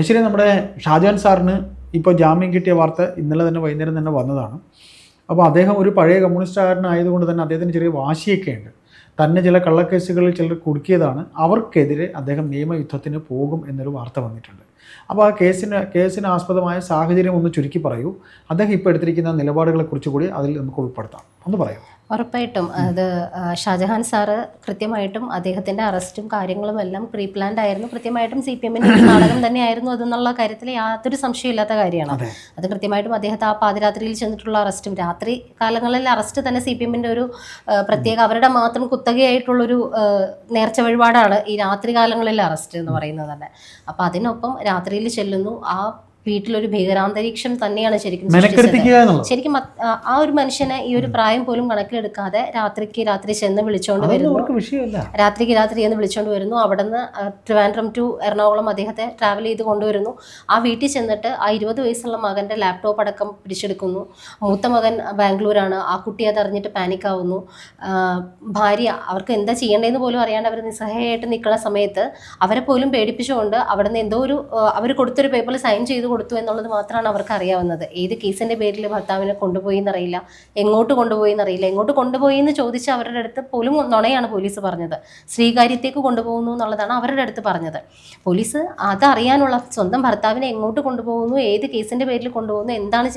Actually നമ്മുടെ ഷാജഹാൻ സാറിന് ഇപ്പോൾ ജാമ്യം കിട്ടിയ വാർത്ത ഇന്നലെ തന്നെ വൈകുന്നേരം തന്നെ വന്നതാണ്. അപ്പോൾ അദ്ദേഹം ഒരു പഴയ കമ്മ്യൂണിസ്റ്റുകാരനായതുകൊണ്ട് തന്നെ അദ്ദേഹത്തിന് ചെറിയ വാശിയൊക്കെ ഉണ്ട്. തന്നെ ചില കള്ളക്കേസുകളിൽ ചിലർ കുടുക്കിയതാണ്. അവർക്കെതിരെ അദ്ദേഹം നിയമയുദ്ധത്തിന് പോകും എന്നൊരു വാർത്ത വന്നിട്ടുണ്ട്. അപ്പോൾ ആ കേസിന് കേസിന് ആസ്പദമായ സാഹചര്യം ഒന്ന് ചുരുക്കി പറയൂ. അദ്ദേഹം ഇപ്പോൾ എടുത്തിരിക്കുന്ന നിലപാടുകളെ കുറിച്ചുകൂടി അതിൽ നമുക്ക് ഉൾപ്പെടുത്താം. ഒന്ന് പറയൂ. ഉറപ്പായിട്ടും. അത് ഷാജഹാൻ സാറ് കൃത്യമായിട്ടും അദ്ദേഹത്തിന്റെ അറസ്റ്റും കാര്യങ്ങളും എല്ലാം പ്രീ പ്ലാൻഡ് ആയിരുന്നു. കൃത്യമായിട്ടും സി പി എമ്മിന്റെ നാടകം തന്നെയായിരുന്നു അതെന്നുള്ള കാര്യത്തിൽ യാതൊരു സംശയമില്ലാത്ത കാര്യമാണ്. അത്. കൃത്യമായിട്ടും അദ്ദേഹത്തെ ആ പാതിരാത്രിയിൽ ചെന്നിട്ടുള്ള അറസ്റ്റും രാത്രി കാലങ്ങളിൽ അറസ്റ്റ് തന്നെ സി പി എമ്മിന്റെ ഒരു പ്രത്യേക അവരുടെ മാത്രം കുത്തകയായിട്ടുള്ളൊരു ഒരു നേർച്ച വഴിപാടാണ് ഈ രാത്രി കാലങ്ങളിൽ അറസ്റ്റ് എന്ന് പറയുന്നത് തന്നെ. അപ്പൊ അതിനൊപ്പം രാത്രിയിൽ ചെല്ലുന്നു. ആ വീട്ടിലൊരു ഭീകരാന്തരീക്ഷം തന്നെയാണ് ശരിക്കും സൃഷ്ടിച്ചത്. ശരിക്കും ആ- ഒരു മനുഷ്യനെ ഈ ഒരു പ്രായം പോലും കണക്കിലെടുക്കാതെ രാത്രിക്ക് രാത്രി ചെന്ന് വിളിച്ചോണ്ട് വരുന്നു. രാത്രിക്ക് രാത്രി എന്ന് വിളിച്ചോണ്ട് വരുന്നു. അവിടെ നിന്ന് ട്രിവാൻഡ്രം ടു എറണാകുളം അദ്ദേഹത്തെ ട്രാവൽ ചെയ്ത് കൊണ്ടുവരുന്നു. ആ വീട്ടിൽ ചെന്നിട്ട് ആ ഇരുപത് വയസ്സുള്ള മകന്റെ ലാപ്ടോപ്പ് അടക്കം പിടിച്ചെടുക്കുന്നു. മൂത്ത മകൻ ബാംഗ്ലൂരാണ്. ആ കുട്ടി അത് അറിഞ്ഞിട്ട് പാനിക് ആവുന്നു. ഭാര്യ അവർക്ക് എന്താ ചെയ്യേണ്ടതെന്ന് പോലും അറിയാണ്ട് അവർ നിസ്സഹായമായിട്ട് നിൽക്കുന്ന സമയത്ത് അവരെ പോലും പേടിപ്പിച്ചുകൊണ്ട് അവിടെ നിന്ന് എന്തോ ഒരു അവർ കൊടുത്തൊരു പേപ്പറിൽ സൈൻ ചെയ്ത് കൊടുത്തു എന്നുള്ളത് മാത്രമാണ് അവർക്ക് അറിയാവുന്നത്. ഏത് കേസിന്റെ പേരിൽ ഭർത്താവിനെ കൊണ്ടുപോയി എന്നറിയില്ല. എങ്ങോട്ട് കൊണ്ടുപോയി എന്നറിയില്ല. എങ്ങോട്ട് കൊണ്ടുപോയി എന്ന് ചോദിച്ച അവരുടെ അടുത്ത് പോലും നുണയാണ് പോലീസ് പറഞ്ഞത്. ശ്രീകാര്യത്തേക്ക് കൊണ്ടുപോകുന്നു എന്നുള്ളതാണ് അവരുടെ അടുത്ത് പറഞ്ഞത്. പോലീസ് അതറിയാനുള്ള സ്വന്തം ഭർത്താവിനെ എങ്ങോട്ട് കൊണ്ടുപോകുന്നു ഏത് കേസിന്റെ പേരിൽ കൊണ്ടുപോകുന്നു എന്താണ്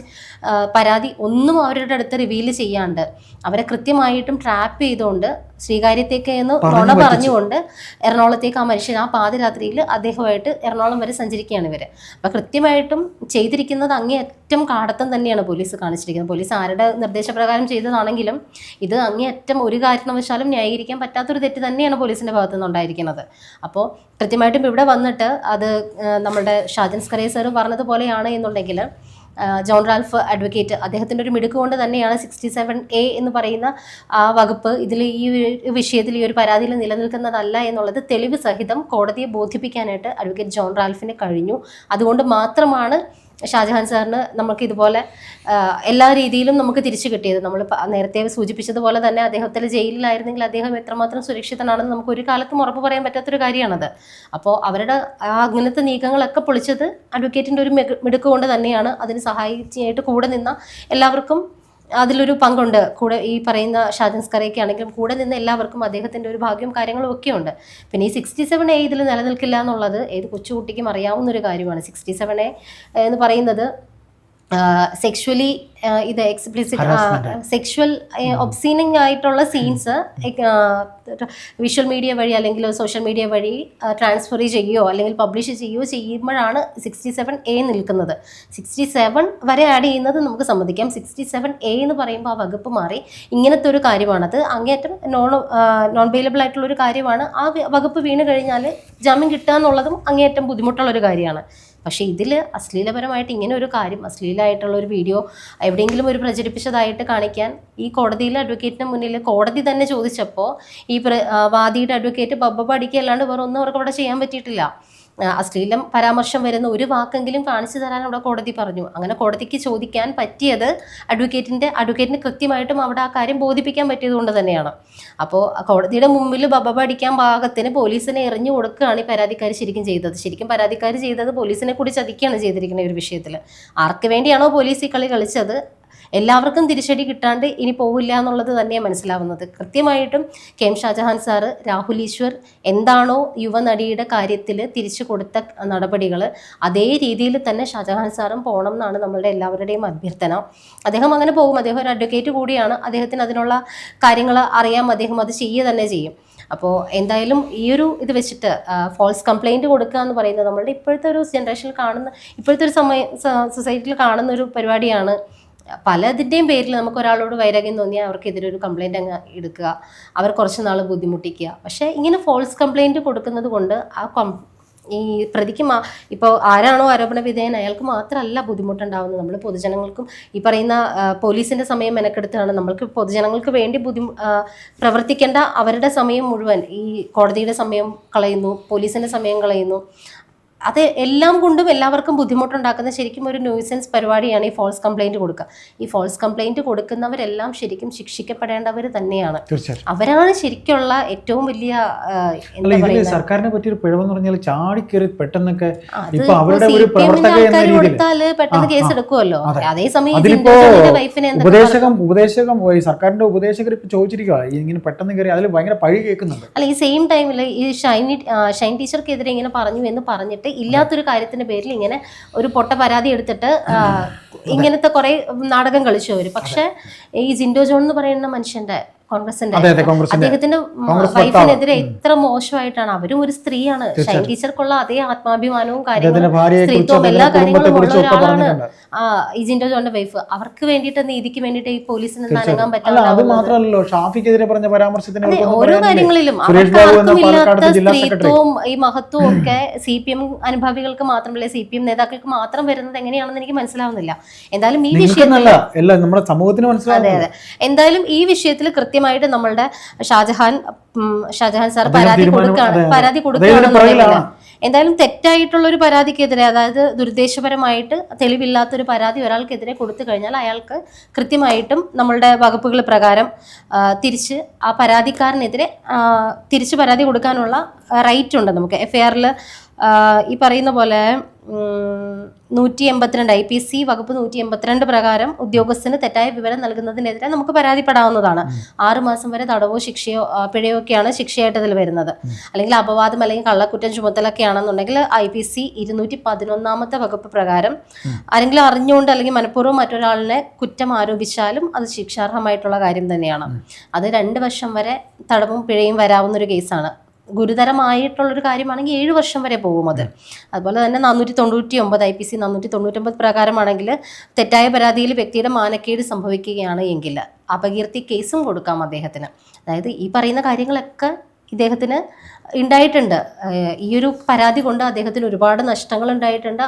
പരാതി ഒന്നും അവരുടെ അടുത്ത് റിവീൽ ചെയ്യാണ്ട് അവരെ കൃത്യമായിട്ടും ട്രാപ്പ് ചെയ്തുകൊണ്ട് ശ്രീകാര്യത്തേക്ക് എന്ന് നുണ. പറഞ്ഞുകൊണ്ട് എറണാകുളത്തേക്ക് ആ മനുഷ്യൻ ആ പാതിരാത്രിയിൽ അദ്ദേഹമായിട്ട് എറണാകുളം വരെ സഞ്ചരിക്കുകയാണ് ഇവർ അപ്പം കൃത്യമായിട്ടും ചെയ്തിരിക്കുന്നത് അങ്ങേയറ്റം കാടത്തം തന്നെയാണ് പോലീസ് കാണിച്ചിരിക്കുന്നത്. പോലീസ് ആരുടെ നിർദ്ദേശപ്രകാരം ചെയ്തതാണെങ്കിലും ഇത് അങ്ങേയറ്റം ഒരു കാരണവശാലും ന്യായീകരിക്കാൻ പറ്റാത്തൊരു തെറ്റ് തന്നെയാണ് പോലീസിന്റെ ഭാഗത്തു നിന്നുണ്ടായിരിക്കുന്നത് അപ്പോൾ കൃത്യമായിട്ടും ഇവിടെ വന്നിട്ട് അത് നമ്മുടെ ഷാജൻ സ്കറിയ സാറ് പറഞ്ഞതുപോലെയാണ് എന്നുണ്ടെങ്കിൽ ജോൺ റാൽഫ് അഡ്വക്കേറ്റ് അദ്ദേഹത്തിന്റെ ഒരു മിടുക്ക് കൊണ്ട് തന്നെയാണ് സിക്സ്റ്റി സെവൻ എ എന്ന് പറയുന്ന ആ വകുപ്പ് ഇതിൽ ഈ വിഷയത്തിൽ ഈ ഒരു പരാതിയിൽ നിലനിൽക്കുന്നതല്ല എന്നുള്ളത് തെളിവ് സഹിതം കോടതിയെ ബോധിപ്പിക്കാനായിട്ട് അഡ്വക്കേറ്റ് ജോൺ റാൽഫിന് കഴിഞ്ഞു. അതുകൊണ്ട് മാത്രമാണ് ഷാജഹാൻ സാറിന് നമുക്ക് ഇതുപോലെ എല്ലാ രീതിയിലും നമുക്ക് തിരിച്ചു കിട്ടിയത്. നമ്മൾ നേരത്തെ സൂചിപ്പിച്ചതുപോലെ തന്നെ അദ്ദേഹത്തിൽ ജയിലിലായിരുന്നെങ്കിൽ അദ്ദേഹം എത്രമാത്രം സുരക്ഷിതനാണെന്ന് നമുക്ക് ഒരു കാലത്തും ഉറപ്പ് പറയാൻ പറ്റാത്തൊരു കാര്യമാണത് അപ്പോൾ അവരുടെ അങ്ങനത്തെ നീക്കങ്ങളൊക്കെ പൊളിച്ചത് അഡ്വക്കേറ്റിന്റെ ഒരു മിടുക്ക് കൊണ്ട് തന്നെയാണ്. അതിന് സഹായിച്ചായിട്ട് കൂടെ നിന്ന എല്ലാവർക്കും അതിലൊരു പങ്കുണ്ട്. കൂടെ ഈ പറയുന്ന ഷാജൻ സ്കറയൊക്കെ ആണെങ്കിലും കൂടെ നിന്ന് എല്ലാവർക്കും അദ്ദേഹത്തിന്റെ ഒരു ഭാഗ്യം കാര്യങ്ങളും ഒക്കെ ഉണ്ട് പിന്നെ ഈ സിക്സ്റ്റി സെവൻ എ ഇതിൽ നിലനിൽക്കില്ല എന്നുള്ളത് ഏത് കൊച്ചുകുട്ടിക്കും അറിയാവുന്ന ഒരു കാര്യമാണ്. സിക്സ്റ്റി സെവൻ എ എന്ന് പറയുന്നത് സെക്ഷുവലി ഇത് എക്സ്പ്ലിസിറ്റ് സെക്ഷൽ സെക്ഷുവൽ ഒബ്സീനിങ് ആയിട്ടുള്ള സീൻസ് വിഷ്വൽ മീഡിയ വഴി അല്ലെങ്കിൽ സോഷ്യൽ മീഡിയ വഴി ട്രാൻസ്ഫർ ചെയ്യുകയോ അല്ലെങ്കിൽ പബ്ലിഷ് ചെയ്യുകയോ ചെയ്യുമ്പോഴാണ് സിക്സ്റ്റി സെവൻ എ നിൽക്കുന്നത്. സിക്സ്റ്റി സെവൻ വരെ ആഡ് ചെയ്യുന്നത് നമുക്ക് സമ്മതിക്കാം. സിക്സ്റ്റി സെവൻ എ എന്ന് പറയുമ്പോൾ ആ വകുപ്പ് മാറി. ഇങ്ങനത്തെ ഒരു കാര്യമാണത്. അങ്ങേറ്റം നോൺ നോൺ വെയിലബിൾ ആയിട്ടുള്ള ഒരു കാര്യമാണ്. ആ വകുപ്പ് വീണ് കഴിഞ്ഞാൽ ജാമ്യം കിട്ടുക എന്നുള്ളതും അങ്ങേയറ്റം ബുദ്ധിമുട്ടുള്ള ഒരു കാര്യമാണ്. പക്ഷേ ഇതിൽ അശ്ലീലപരമായിട്ട് ഇങ്ങനെ ഒരു കാര്യം അശ്ലീലമായിട്ടുള്ള ഒരു വീഡിയോ എവിടെയെങ്കിലും ഒരു പ്രചരിപ്പിച്ചതായിട്ട് കാണിക്കാൻ ഈ കോടതിയിലെ അഡ്വക്കേറ്റിന് മുന്നിൽ കോടതി തന്നെ ചോദിച്ചപ്പോൾ ഈ വാദിയുടെ അഡ്വക്കേറ്റ് ബബ്ബ പഠിക്കല്ലാണ്ട് വേറെ ഒന്നും അവർക്ക് അവിടെ ചെയ്യാൻ പറ്റിയിട്ടില്ല. അശ്ലീലം പരാമർശം വരുന്ന ഒരു വാക്കെങ്കിലും കാണിച്ചു തരാൻ അവിടെ കോടതി പറഞ്ഞു. അങ്ങനെ കോടതിക്ക് ചോദിക്കാൻ പറ്റിയത് അഡ്വക്കേറ്റിന്റെ അഡ്വക്കേറ്റിന് കൃത്യമായിട്ടും അവിടെ ആ കാര്യം ബോധിപ്പിക്കാൻ പറ്റിയത് കൊണ്ട് തന്നെയാണ്. അപ്പോൾ കോടതിയുടെ മുമ്പിൽ ബബ അടിക്കാൻ പാകത്തിന് പോലീസിനെ എറിഞ്ഞു കൊടുക്കുകയാണ് ഈ പരാതിക്കാർ ശരിക്കും ചെയ്തത്. ശരിക്കും പരാതിക്കാർ ചെയ്തത് പോലീസിനെ കൂടി ചതിക്കുകയാണ് ചെയ്തിരിക്കുന്നത് ഒരു വിഷയത്തിൽ ആർക്ക് വേണ്ടിയാണോ പോലീസ് ഈ കളി കളിച്ചത്? എല്ലാവർക്കും തിരിച്ചടി കിട്ടാണ്ട് ഇനി പോവില്ല എന്നുള്ളത് തന്നെയാണ് മനസ്സിലാവുന്നത്. കൃത്യമായിട്ടും K M Shajahan sir Rahul Easwar എന്താണോ യുവനടിയുടെ കാര്യത്തിൽ തിരിച്ചു കൊടുത്ത നടപടികൾ അതേ രീതിയിൽ തന്നെ ഷാജഹാൻ സാറും പോകണം എന്നാണ് നമ്മളുടെ എല്ലാവരുടെയും അഭ്യർത്ഥന. അദ്ദേഹം അങ്ങനെ പോകും. അദ്ദേഹം ഒരു അഡ്വക്കേറ്റ് കൂടിയാണ്. അദ്ദേഹത്തിന് അതിനുള്ള കാര്യങ്ങൾ അറിയാം. അദ്ദേഹം അത് ചെയ്യുക തന്നെ ചെയ്യും. അപ്പോൾ എന്തായാലും ഈ ഒരു ഇത് വെച്ചിട്ട് ഫോൾസ് കംപ്ലൈന്റ് കൊടുക്കുക എന്ന് പറയുന്നത് നമ്മളുടെ ഇപ്പോഴത്തെ ഒരു ജനറേഷനിൽ കാണുന്ന ഇപ്പോഴത്തെ ഒരു സമയ സൊസൈറ്റിയിൽ കാണുന്ന ഒരു പരിപാടിയാണ് പലതിന്റെയും പേരിൽ നമുക്ക് ഒരാളോട് വൈരാഗ്യം തോന്നിയാൽ അവർക്കെതിരെ ഒരു കംപ്ലൈന്റ് അങ്ങ് എടുക്കുക. അവർ കുറച്ച് നാൾ ബുദ്ധിമുട്ടിക്കുക. പക്ഷേ ഇങ്ങനെ ഫോൾസ് കംപ്ലൈന്റ് കൊടുക്കുന്നത് കൊണ്ട് ആ ഈ പ്രതിക്ക് മാ ഇപ്പോൾ ആരാണോ ആരോപണ വിധേയൻ അയാൾക്ക് മാത്രമല്ല ബുദ്ധിമുട്ടുണ്ടാവുന്നത്. നമ്മൾ പൊതുജനങ്ങൾക്കും ഈ പറയുന്ന പോലീസിന്റെ സമയം മെനക്കെടുത്താണ്. നമ്മൾക്ക് പൊതുജനങ്ങൾക്ക് വേണ്ടി ബുദ്ധി പ്രവർത്തിക്കേണ്ട അവരുടെ സമയം മുഴുവൻ ഈ കോടതിയുടെ സമയം കളയുന്നു പോലീസിന്റെ സമയം കളയുന്നു. അത് എല്ലാം കൊണ്ടും എല്ലാവർക്കും ബുദ്ധിമുട്ടുണ്ടാക്കുന്ന ശരിക്കും ഒരു ന്യൂസൻസ് പരിപാടിയാണ് ഈ ഫോൾസ് കംപ്ലൈന്റ് കൊടുക്കുക. ഈ ഫോൾസ് കംപ്ലൈന്റ് കൊടുക്കുന്നവരെല്ലാം ശരിക്കും ശിക്ഷിക്കപ്പെടേണ്ടവർ തന്നെയാണ്. അവരാണ് ശരിക്കുള്ള ഏറ്റവും വലിയ സർക്കാരിനെ പറ്റിയൊരു പിഴവെന്ന് പറഞ്ഞാൽ ചാടിക്കേറി പെട്ടെന്നൊക്കെ കൊടുത്താൽ പെട്ടെന്ന് കേസ്. എടുക്കുമല്ലോ അതെ. അതേസമയം വൈഫിനെ ഉപദേശകം ഉപദേശകം സർക്കാരിന്റെ ഉപദേശകർ ഇപ്പൊ ചോദിച്ചിരിക്കുക ഇങ്ങനെ പെട്ടെന്ന് കയറി അതിൽ ഭയങ്കര പഴി കേൾക്കുന്നുണ്ട്. അല്ല ഈ സെയിം ടൈമിൽ ഈ ഷൈനി ഷൈൻ ടീച്ചർക്കെതിരെ ഇങ്ങനെ പറഞ്ഞു എന്ന് പറഞ്ഞിട്ട് ഇല്ലാത്തൊരു കാര്യത്തിന്റെ പേരിൽ ഇങ്ങനെ ഒരു പൊട്ട പരാതി എടുത്തിട്ട് ഇങ്ങനത്തെ കുറെ നാടകം കളിച്ചു അവർ. പക്ഷെ ഈ ജിൻഡോ ജോൺ എന്ന് പറയുന്ന മനുഷ്യന്റെ കോൺഗ്രസിന്റെ അദ്ദേഹത്തിന്റെ വൈഫിനെതിരെ ഇത്ര മോശമായിട്ടാണ്. അവരും ഒരു സ്ത്രീയാണ്. ഷൈൻ ടീച്ചർക്കുള്ള അതേ ആത്മാഭിമാനവും കാര്യങ്ങളും സ്ത്രീത്വം എല്ലാ കാര്യങ്ങളും ഉള്ള ഒരാളാണ് ഇജിന്റെ ജിൻഡോ വൈഫ്. അവർക്ക് വേണ്ടിയിട്ട് നീതിക്ക് വേണ്ടിയിട്ട് ഈ പോലീസിന് നിന്ന് പറ്റില്ല അത് മാത്രമല്ലല്ലോ. ഷാഫിക്കെതിരെ പറഞ്ഞ പരാമർശത്തിന് ഓരോ കാര്യങ്ങളിലും സുരേഷ് അവർക്ക് ബാബു എന്ന ആർക്കും ഇല്ലാത്ത പാലക്കാട് ജില്ലാ സെക്രട്ടറി. സ്ത്രീത്വവും ഈ മഹത്വവും ഒക്കെ സി പി എം അനുഭാവികൾക്ക് മാത്രമല്ല സി പി എം നേതാക്കൾക്ക് മാത്രം വരുന്നത് എങ്ങനെയാണെന്ന് എനിക്ക് മനസ്സിലാവുന്നില്ല. എന്തായാലും ഈ വിഷയത്തിൽ എന്തായാലും ഈ വിഷയത്തിൽ കൃത്യമായിട്ട് നമ്മളുടെ ഷാജഹാൻ ഷാജഹാൻ സാർ പരാതി കൊടുക്കുകയാണ്. പരാതി കൊടുക്കുകയാണെന്നുണ്ടെങ്കിൽ എന്തായാലും തെറ്റായിട്ടുള്ള ഒരു പരാതിക്കെതിരെ അതായത് ദുരുദ്ദേശപരമായിട്ട് തെളിവില്ലാത്തൊരു പരാതി ഒരാൾക്കെതിരെ കൊടുത്തു കഴിഞ്ഞാൽ അയാൾക്ക് കൃത്യമായിട്ടും നമ്മളുടെ വകുപ്പുകൾ പ്രകാരം തിരിച്ച് ആ പരാതിക്കാരനെതിരെ തിരിച്ച് പരാതി കൊടുക്കാനുള്ള റൈറ്റ് ഉണ്ട് നമുക്ക്. എഫ് ഐ ആറിൽ ഈ പറയുന്ന പോലെ നൂറ്റി എൺപത്തിരണ്ട് ഐ പി സി വകുപ്പ് നൂറ്റി എൺപത്തിരണ്ട് പ്രകാരം ഉദ്യോഗസ്ഥന് തെറ്റായ വിവരം നൽകുന്നതിനെതിരെ നമുക്ക് പരാതിപ്പെടാവുന്നതാണ്. ആറുമാസം വരെ തടവോ ശിക്ഷയോ പിഴയോ ഒക്കെയാണ് ശിക്ഷയായിട്ട് ഇതിൽ വരുന്നത് അല്ലെങ്കിൽ അപവാദം അല്ലെങ്കിൽ കള്ളക്കുറ്റം ചുമത്തലൊക്കെ ആണെന്നുണ്ടെങ്കിൽ ഐ പി സി ഇരുന്നൂറ്റി പതിനൊന്നാമത്തെ വകുപ്പ് പ്രകാരം ആരെങ്കിലും അറിഞ്ഞുകൊണ്ട് അല്ലെങ്കിൽ മനഃപൂർവം മറ്റൊരാളിനെ കുറ്റം ആരോപിച്ചാലും അത് ശിക്ഷാർഹമായിട്ടുള്ള കാര്യം തന്നെയാണ്. അത് രണ്ട് വർഷം വരെ തടവും പിഴയും വരാവുന്ന ഒരു കേസാണ്. ഗുരുതരമായിട്ടുള്ളൊരു കാര്യമാണെങ്കിൽ ഏഴ് വർഷം വരെ പോകും അത്. അതുപോലെ തന്നെ നാനൂറ്റി തൊണ്ണൂറ്റി ഒമ്പത് ഐ പി സി നാനൂറ്റി തൊണ്ണൂറ്റൊമ്പത് പ്രകാരമാണെങ്കിൽ തെറ്റായ പരാതിയിൽ വ്യക്തിയുടെ മാനക്കേട് സംഭവിക്കുകയാണ് എങ്കിൽ അപകീർത്തി കേസും കൊടുക്കാം അദ്ദേഹത്തിന്. അതായത് ഈ പറയുന്ന കാര്യങ്ങളൊക്കെ ഇദ്ദേഹത്തിന് ഉണ്ടായിട്ടുണ്ട്. ഈ ഒരു പരാതി കൊണ്ട് അദ്ദേഹത്തിന് ഒരുപാട് നഷ്ടങ്ങൾ ഉണ്ടായിട്ടുണ്ട്.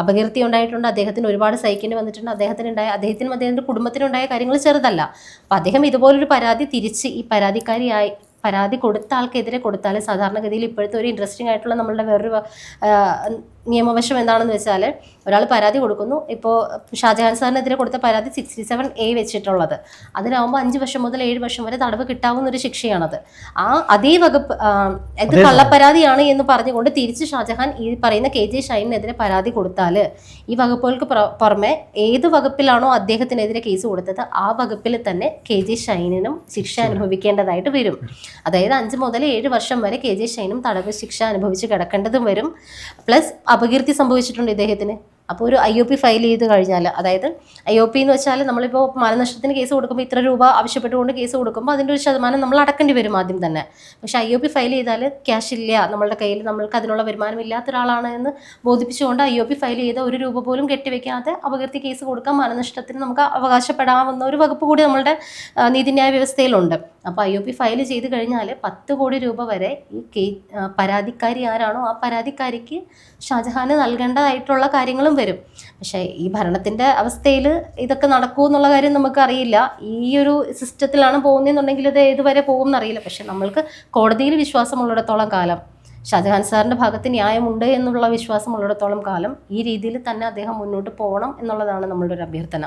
അപകീർത്തി ഉണ്ടായിട്ടുണ്ട്. അദ്ദേഹത്തിന് ഒരുപാട് സഹിക്കേണ്ടി വന്നിട്ടുണ്ട്. അദ്ദേഹത്തിന് ഉണ്ടായ അദ്ദേഹത്തിനും അദ്ദേഹത്തിന്റെ കുടുംബത്തിനുണ്ടായ കാര്യങ്ങൾ ചെറുതല്ല. അപ്പം അദ്ദേഹം ഇതുപോലൊരു പരാതി തിരിച്ച് ഈ പരാതിക്കാരിയായി പരാതി കൊടുത്ത ആൾക്കെതിരെ കൊടുത്താൽ സാധാരണഗതിയിൽ ഇപ്പോഴത്തെ ഒരു ഇൻട്രസ്റ്റിംഗ് ആയിട്ടുള്ള നമ്മളുടെ വേറൊരു നിയമവശം എന്താണെന്ന് വെച്ചാൽ ഒരാൾ പരാതി കൊടുക്കുന്നു. ഇപ്പോൾ ഷാജഹാൻ സാറിനെതിരെ കൊടുത്ത പരാതി സിക്സ്റ്റി സെവൻ എ വെച്ചിട്ടുള്ളത്. അതിലാവുമ്പോൾ അഞ്ച് വർഷം മുതൽ ഏഴ് വർഷം വരെ തടവ് കിട്ടാവുന്ന ഒരു ശിക്ഷയാണത്. ആ അതേ വകുപ്പ് ഇത് കള്ളപ്പരാതിയാണ് എന്ന് പറഞ്ഞുകൊണ്ട് തിരിച്ച് ഷാജഹാൻ ഈ പറയുന്ന കെ ജെ ഷൈനെതിരെ പരാതി കൊടുത്താൽ ഈ വകുപ്പുകൾക്ക് പുറ- പുറമെ ഏത് വകുപ്പിലാണോ അദ്ദേഹത്തിനെതിരെ കേസ് കൊടുത്തത് ആ വകുപ്പിൽ തന്നെ കെ ജെ ഷൈനിനും ശിക്ഷ. അനുഭവിക്കേണ്ടതായിട്ട് വരും. അതായത് അഞ്ച് മുതൽ ഏഴ് വർഷം വരെ കെ ജെ ഷൈനും തടവ് ശിക്ഷ അനുഭവിച്ച് കിടക്കേണ്ടതും വരും. പ്ലസ് അപകീർത്തി സംഭവിച്ചിട്ടുണ്ട് ഇദ്ദേഹത്തിന്? അപ്പോൾ ഒരു ഐ ഒ പി ഫയൽ ചെയ്ത് കഴിഞ്ഞാൽ അതായത് ഐ ഒ പി എന്ന് വെച്ചാൽ നമ്മളിപ്പോൾ മരണനഷ്ടത്തിന് കേസ് കൊടുക്കുമ്പോൾ ഇത്ര രൂപ ആവശ്യപ്പെട്ടുകൊണ്ട് കേസ് കൊടുക്കുമ്പോൾ അതിന്റെ ഒരു ശതമാനം നമ്മൾ അടക്കേണ്ടി വരും ആദ്യം തന്നെ. പക്ഷേ ഐ ഒ പി ഫയൽ ചെയ്താൽ ക്യാഷ് ഇല്ല നമ്മളുടെ കയ്യിൽ നമ്മൾക്ക് അതിനുള്ള വരുമാനം ഇല്ലാത്ത ഒരാളാണ് എന്ന് ബോധിപ്പിച്ചുകൊണ്ട് ഐ ഒ പി ഫയൽ ചെയ്ത ഒരു രൂപ പോലും കെട്ടിവെക്കാതെ അപകീർത്തി കേസ് കൊടുക്കാൻ മരണനഷ്ടത്തിന് നമുക്ക് അവകാശപ്പെടാവുന്ന ഒരു വകുപ്പ് കൂടി നമ്മളുടെ നീതിന്യായ വ്യവസ്ഥയിലുണ്ട്. അപ്പോൾ ഐ ഒ പി ഫയൽ ചെയ്ത് കഴിഞ്ഞാൽ പത്ത് കോടി രൂപ വരെ ഈ കേ പരാതിക്കാരി ആരാണോ ആ പരാതിക്കാരിക്ക് ഷാജഹാന് നൽകേണ്ടതായിട്ടുള്ള കാര്യങ്ങളും വരും. പക്ഷേ ഈ ഭരണത്തിന്റെ അവസ്ഥയിൽ ഇതൊക്കെ നടക്കുമോ എന്നുള്ള കാര്യം നമുക്കറിയില്ല. ഈ ഒരു സിസ്റ്റത്തിലാണ് പോകുന്നതെന്നുണ്ടെങ്കിൽ ഇത് ഏതുവരെ പോകും എന്നറിയില്ല പക്ഷെ നമ്മൾക്ക് കോടതിയിൽ വിശ്വാസമുള്ളിടത്തോളം കാലം ഷാജഹാൻ സാറിന്റെ ഭാഗത്ത് ന്യായമുണ്ട് എന്നുള്ള വിശ്വാസമുള്ളിടത്തോളം കാലം ഈ രീതിയിൽ തന്നെ അദ്ദേഹം മുന്നോട്ട് പോകണം എന്നുള്ളതാണ് നമ്മളുടെ ഒരു അഭ്യർത്ഥന.